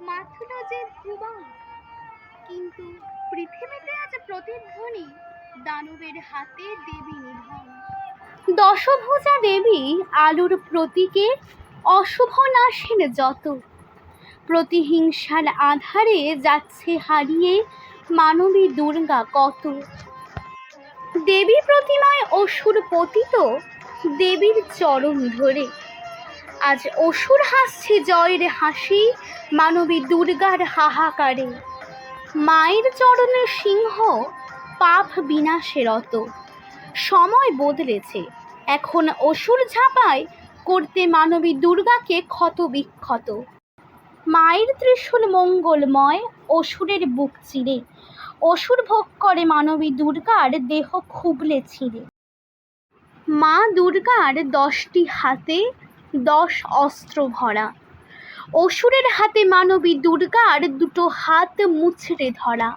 মাথুর যে কিন্তু পৃথিবীতে আজ প্রতিধ্বনি দানবের হাতে দেবী নিধন। দশভূজা দেবী আলুর প্রতীকে অশুভ নাশেন যত। প্রতিহিংসার আধারে যাচ্ছে হারিয়ে মানবী দুর্গা কত। দেবী প্রতিমায় অসুর পতিত, দেবীর চরণ ধরে। আজ অসুর হাসছে জয়ের হাসি, মানবী দুর্গার হাহাকারে। মায়ের চরণে সিংহ, পাপ বিনাশে রত। সময় বদলেছে, এখন অসুর ঝাঁপায় করতে মানবী দুর্গাকে ক্ষত বিক্ষত মায়ের ত্রিশূল মঙ্গলময়, অসুরের বুক চিরে। অসুর ভোগ করে মানবী দুর্গার দেহ খুবলে ছিঁড়ে। মা দুর্গার দশটি হাতে দশ অস্ত্র ভরা। অসুরের হাতে মানবী দুর্গার দুটো হাত মুচড়ে ধরা।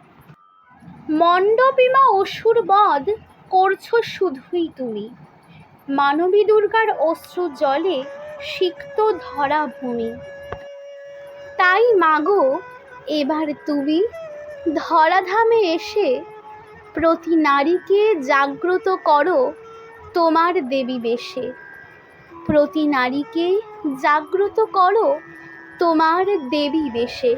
মণ্ডপিমা অসুর বধ করছ শুধুই তুমি। মানবী দুর্গার অস্ত্র জলে সিক্ত ধরা ভূমি। তাই মাগো, এবার তুমি ধরাধামে এসে প্রতি নারীকে জাগ্রত করো তোমার দেবী বেশে। প্রতি নারীকেই জাগ্রত করো তোমার দেবী বেশে।